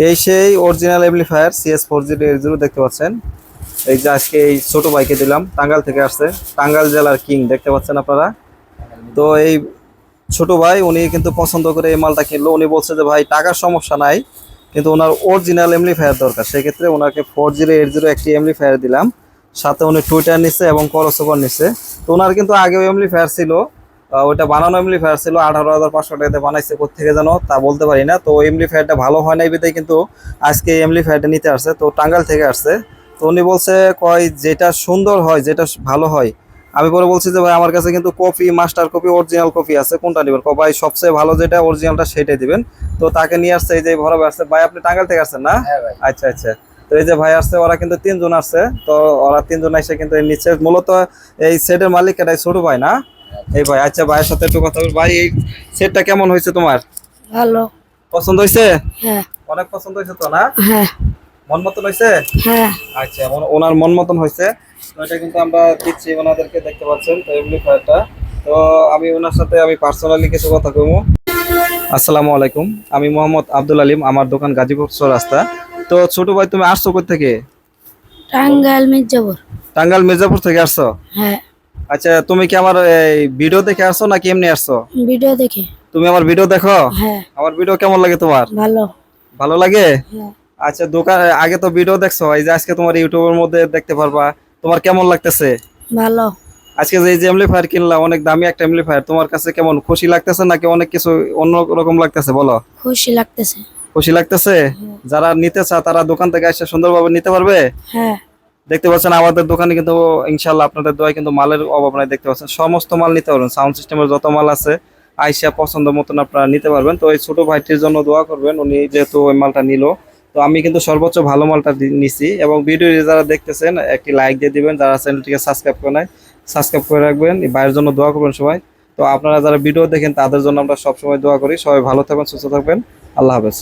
এই সেই original amplifier CS four zero zero দেখতে পাচ্ছেন। এই যে আজকে এই ছোট বাইকে দিলাম টাঙ্গাল থেকে আসছে। টাঙ্গাল জেলার কিং, দেখতে পাচ্ছেন আপনারা? তো এই ছোট ভাই, উনি কিন্তু পছন্দ করে এই মালটা কিনলো। উনি বলছে যে, ভাই, টাকার সমস্যা নাই, কিন্তু ওনার অরিজিনাল এমপ্লিফায়ার দরকার। সেক্ষেত্রে ওনাকে ফোর জিরো এইট জিরো একটি এমপ্লিফায়ার দিলাম। সাথে উনি টুইটার নিচ্ছে এবং করসোভার নিচ্ছে। তো ওনার কিন্তু আগেও এমপ্লিফায়ার ছিল। ওইটা বানানো এমপ্লিফায়ার ছিল আঠারো হাজার পাঁচশো টাকাতে বানাইছে কোথেকে যেন তা বলতে পারি না। তো এমপ্লিফায়ারটা ভালো হয় নাই বিধায় কিন্তু আজকে এমপ্লিফায়ারটা নিতে আসছে। তো টাঙ্গাল থেকে আসছে। তো উনি বলছে কয় যেটা সুন্দর হয় যেটা ভালো হয়। আমি পরে বলছি যে ভাই আমার কাছে কিন্তু copy master copy original copy আছে কোনটা নেবেন? ভাই সবচেয়ে ভালো যেটা অরিজিনালটা সেটাই দিবেন। তো তাকে নিয়ে আসছে এই যে ভরবে আসছে। ভাই আপনি টাঙ্গাল থেকে আসছেন না? হ্যাঁ আচ্ছা আচ্ছা। তো এই যে ভাই আসছে ওরা কিন্তু তিনজন আসছে। তো ওরা তিনজন এসে কিন্তু এই নিচে মূলত এই সেটের মালিক এটাই ছোট ভাই না? এই ভাই আচ্ছা ভাইয়ের সাথে একটু কথা বল। ভাই এই সেটটা কেমন হয়েছে তোমার? ভালো। পছন্দ হয়েছে? হ্যাঁ। অনেক পছন্দ হয়েছে তো না? হ্যাঁ। মন মতন হয়েছে? হ্যাঁ। আচ্ছা ওন- ওনার মন মতন হয়েছে। তো এটা কিন্তু আমরা দিচ্ছি ওনাদেরকে দেখতে পাচ্ছেন তো এমপ্লিফায়ারটা তো আমি ওনার সাথে আমি পার্সোনালি কিছু কথা কমু আসসালামু আলাইকুম। আমি মোহাম্মদ আব্দুল আলিম আমার দোকান গাজীপুর রাস্তা তো ছোট ভাই তুমি আসছো কোথা থেকে? টাঙ্গাইল মির্জাপুর। টাঙ্গাল মির্জাপুর থেকে আসছো? হ্যাঁ। আচ্ছা তুমি কি আমার এই ভিডিও দেখে আসছো নাকি এমনি আসছো? ভিডিও দেখে। তুমি আমার ভিডিও দেখো? হ্যাঁ। আমার ভিডিও কেমন লাগে তোমার? ভালো। ভালো লাগে? হ্যাঁ। আচ্ছা দোকান আগে তো ভিডিও দেখছ এই যে আজকে তোমার ইউটিউবের মধ্যে দেখতে পারবা। তোমার কেমন লাগতেছে? ভালো। আজকে যে যে এমপ্লিফায়ার কিনলা অনেক দামি একটা এমপ্লিফায়ার তোমার কাছে কেমন খুশি লাগতেছে নাকি অনেক কিছু অন্য রকম লাগতেছে বলো? খুশি লাগতেছে। খুশি লাগতেছে? যারা নিতে চায় তারা দোকান থেকে এসে সুন্দরভাবে নিতে পারবে? হ্যাঁ। দেখতে পাচ্ছেন আমাদের দোকানে কিন্তু ইনশাল্লাহ আপনাদের দোয়ায় কিন্তু মালের অভাব নাই, দেখতে পাচ্ছেন। সমস্ত মাল নিতে পারবেন সাউন্ড সিস্টেমের যত মাল আছে আইসা পছন্দ মতন আপনারা নিতে পারবেন। তো এই ছোট ভাইটির জন্য দোয়া করবেন, উনি যেহেতু ওই মালটা নিল। তো আমি কিন্তু সর্বোচ্চ ভালো মালটা নিছি এবং ভিডিও যারা দেখতেছেন, একটি লাইক দিয়ে দিবেন, যারা চ্যানেলটিকে সাবস্ক্রাইব করে নাই সাবস্ক্রাইব করে রাখবেন। ভাইয়ের জন্য দোয়া করবেন সবাই। তো আপনারা যারা ভিডিও দেখেন, তাদের জন্য আমরা সবসময় দোয়া করি। সবাই ভালো থাকবেন, সুস্থ থাকবেন। আল্লাহ হাফেজ।